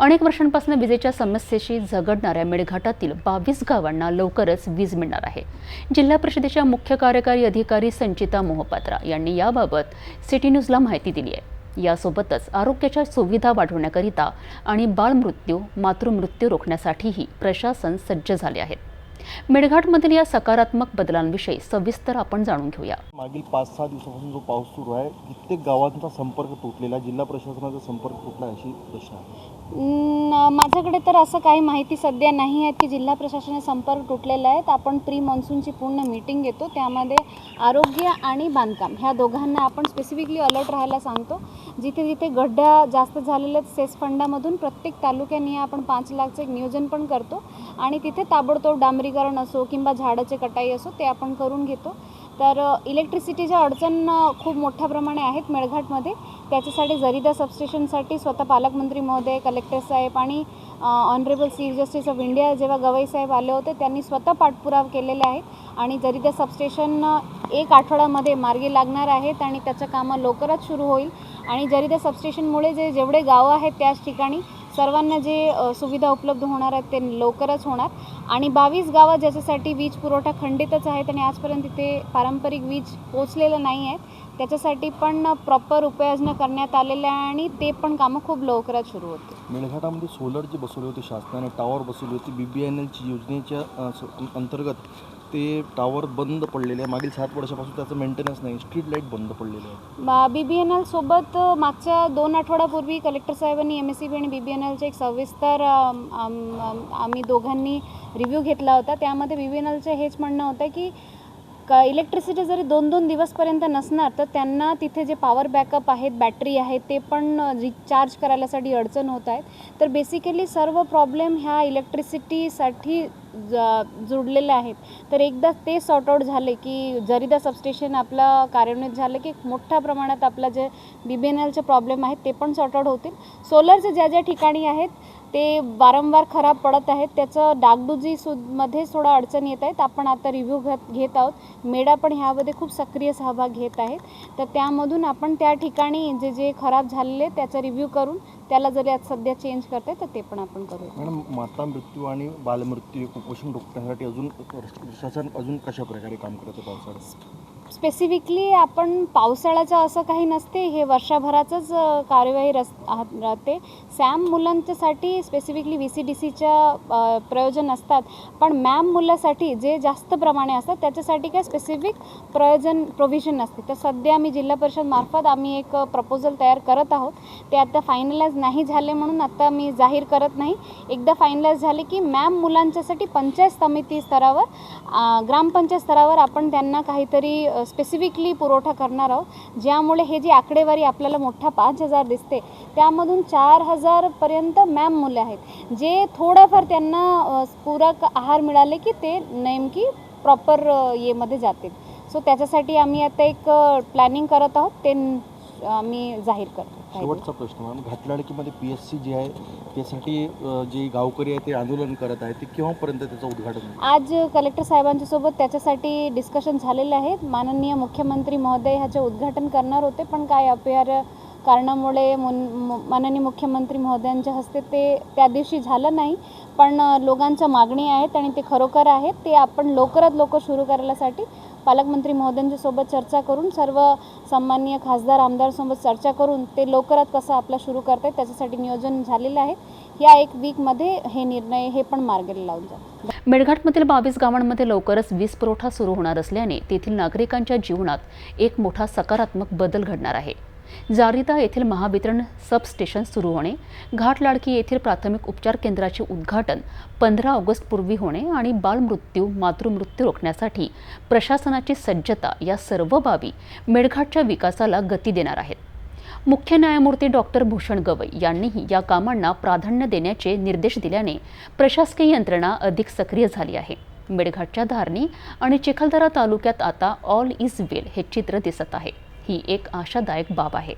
अनेक वर्षांपासून विजेच्या समस्येशी झगडणाऱ्या मेळघाटातील बावीस गावांना लवकरच वीज मिळणार आहे. जिल्हा परिषदेच्या मुख्य कार्यकारी अधिकारी संचिता मोहपात्रा यांनी याबाबत सिटी न्यूजला माहिती दिली आहे. यासोबतच आरोग्याच्या सुविधा वाढवण्याकरिता आणि बाळमृत्यू मातृमृत्यू रोखण्यासाठीही प्रशासन सज्ज झाले आहेत मेळघाटमधील या सकारात्मक बदलांविषयी सविस्तर आपण जाणून घेऊया. मागील पाच सहा दिवसापासून जो पाऊस सुरू आहे कित्येक गावांचा संपर्क तुटलेला. जिल्हा प्रशासनाचा संपर्क तुटला अशी दशा आहे. माझ्याकडे तर असं काही माहिती सध्या नाही आहे की जिल्हा प्रशासनाचा संपर्क तुटलेला आहे. तर आपण प्री मान्सूनची पूर्ण मीटिंग घेतो. त्यामध्ये आरोग्य आणि बांधकाम ह्या दोघांना आपण स्पेसिफिकली अलर्ट राहायला सांगतो. जिथे जिथे गड्डा जास्त झालेले आहेत सेस फंडामधून प्रत्येक तालुक्यानी आपण पाच लाखचं एक नियोजन पण करतो. आणि तिथे ताबडतोब डांबरीकरण असो किंवा झाडाचे कटाई असो ते आपण करून घेतो. तर इलेक्ट्रिसिटीच्या अडचण खूप मोठ्या प्रमाणे आहेत मेळघाटमध्ये. त्याच्यासाठी जरीदा सबस्टेशनसाठी स्वतः पालकमंत्री महोदय कलेक्टर साहेब आणि honourable chief justice of India जेव्हा गवई साहेब आले होते त्यांनी स्वतः पाठपुरावा केलेला आहे. आणि जरिदा सबस्टेशन एक आठवड्यामध्ये मार्गी लागणार आहेत आणि त्याचं कामं लवकरच सुरू होईल. आणि जरिदा सबस्टेशनमुळे जे जेवढे गावं आहेत त्याच ठिकाणी सर्वांना जे सुविधा उपलब्ध होणार आहेत ते लवकरच होणार. आणि बावीस गावं ज्याच्यासाठी वीज पुरवठा खंडितच आहेत आणि आजपर्यंत तिथे पारंपरिक वीज पोचलेलं नाही आहे त्याच्यासाठी पण प्रॉपर उपाययोजना करण्यात आलेल्या आहे आणि ते पण कामं खूप लवकरच सुरू होते मेळघाटामध्ये सोलर जे बसवले होते शासनाने टॉवर बसवली होती बी बी एन एलची योजनेच्या अंतर्गत ते टॉवर बंद पडलेले आहे. मागील सात वर्षापासून त्याचं मेंटेनन्स नाही. स्ट्रीट लाइट बंद पडलेले आहे. बी बी एन एल सोबत मागच्या दोन आठवड्यापूर्वी कलेक्टर साहेबांनी एम एस सी बी आणि बी बी एन एलचे एक सविस्तर अम, आम्ही दोघांनी रिव्ह्यू घेतला होता. त्यामध्ये बी बी एन एलचं हेच म्हणणं होतं की का इलेक्ट्रिसिटी जरी दोन दोन दिवसपर्यंत नसणार तर त्यांना तिथे जे पॉवर बॅकअप आहेत बॅटरी आहे ते पण रिचार्ज करायलासाठी अडचण होत आहेत. तर बेसिकली सर्व प्रॉब्लेम ह्या इलेक्ट्रिसिटीसाठी ज- जुडलेले आहेत. तर एकदा ते सॉर्ट झाले की जरीदा सबस्टेशन आपलं कार्यान्वित झालं की मोठ्या प्रमाणात आपलं जे बी बी एन एलचे प्रॉब्लेम आहेत ते पण सॉर्टआऊट होतील. सोलरचे ज्या ज्या ठिकाणी आहेत ते वारंवार खराब पडत आहेत. त्याचं डागडुजी सु मध्ये थोडं अडचण येत आहेत. आपण आता रिव्ह्यू घेत घेत आहोत. मेडा पण ह्यामध्ये खूप सक्रिय सहभाग घेत आहेत. तर त्यामधून आपण त्या ठिकाणी जे जे खराब झालेले त्याचा रिव्ह्यू करून त्याला जरी आज सध्या चेंज करते तर ते पण आपण करू मॅडम माता मृत्यू आणि बालमृत्यू कुपोषण रोखण्यासाठी अजून शासन अजून कशा प्रकारे काम करत पावसाळ्यात? स्पेसिफिकली आपण पावसाळ्याचं असं काही नसते हे वर्षभराचंच कार्यवाही रस राहते. सॅम मुलांच्यासाठी स्पेसिफिकली व्ही सी डी सीच्या प्रयोजन असतात. पण मॅम मुलासाठी जे जास्त प्रमाणे असतात त्याच्यासाठी काय स्पेसिफिक प्रयोजन प्रोव्हिजन नसते. तर सध्या मी जिल्हा परिषद मार्फत आम्ही एक प्रपोजल तयार करत आहोत. ते आता फायनलाइज नाही झाले म्हणून आता मी जाहीर करत नाही. एकदा फायनलाइज झाले की मॅम मुलांच्यासाठी पंचायत समिती स्तरावर ग्रामपंचायत स्तरावर आपण त्यांना काहीतरी स्पेसिफिकली पुरवठा करणार आहोत. ज्यामुळे हे जी आकडेवारी आपल्याला मोठा पाच हजार दिसते त्यामधून चार हजारपर्यंत मॅम मुले आहेत. जे थोडंफार त्यांना पूरक आहार मिळाले की ते नेमकी प्रॉपर येमध्ये जातील. सो त्याच्यासाठी आम्ही आता एक प्लॅनिंग करत आहोत. ते आम्ही जाहीर करतो. शेवटचा प्रश्न मॅम घाटलाडकीमध्ये पी एस सी जे आहे त्यासाठी जे गावकरी आहे ते आंदोलन करत आहे ते केव्हापर्यंत त्याचं उद्घाटन आज कलेक्टर साहेबांच्या सोबत त्याच्यासाठी डिस्कशन झालेलं आहे माननीय मुख्यमंत्री महोदय ह्याचे उद्घाटन करणार होते पण काय अपरिहार्य कारणामुळे मुन मु- माननीय मुख्यमंत्री महोदयांच्या हस्ते ते त्या दिवशी झालं नाही. पण लोकांच्या मागणी आहेत आणि ते खरोखर आहेत. ते आपण लवकरात लवकर सुरू करायसाठी पालकमंत्री महोदयांच्यासोबत चर्चा करून सर्व सन्माननीय खासदार आमदारसोबत चर्चा करून ते लवकरात कसं आपला सुरू करतायत त्याच्यासाठी नियोजन झालेलं आहे. या एक वीकमध्ये हे निर्णय हे पण मार्गाला लावून जातात मेळघाटमधील बावीस गावांमध्ये लवकरच वीज पुरवठा सुरू होणार असल्याने तेथील नागरिकांच्या जीवनात एक मोठा सकारात्मक बदल घडणार आहे. जारिता येथील महावितरण सबस्टेशन सुरू होणे घाटलाडकी येथील प्राथमिक उपचार केंद्राचे उद्घाटन पंधरा ऑगस्टपूर्वी होणे आणि बालमृत्यू मातृमृत्यू रोखण्यासाठी प्रशासनाची सज्जता या सर्व बाबी मेळघाटच्या विकासाला गती देणार आहेत. मुख्य न्यायमूर्ती डॉक्टर भूषण गवई यांनीही या कामांना प्राधान्य देण्याचे निर्देश दिल्याने प्रशासकीय यंत्रणा अधिक सक्रिय झाली आहे. मेळघाटच्या धारणी आणि चिखलदरा तालुक्यात आता ऑल इज वेल हे चित्र दिसत आहे. ही एक आशादायक बाब आहे.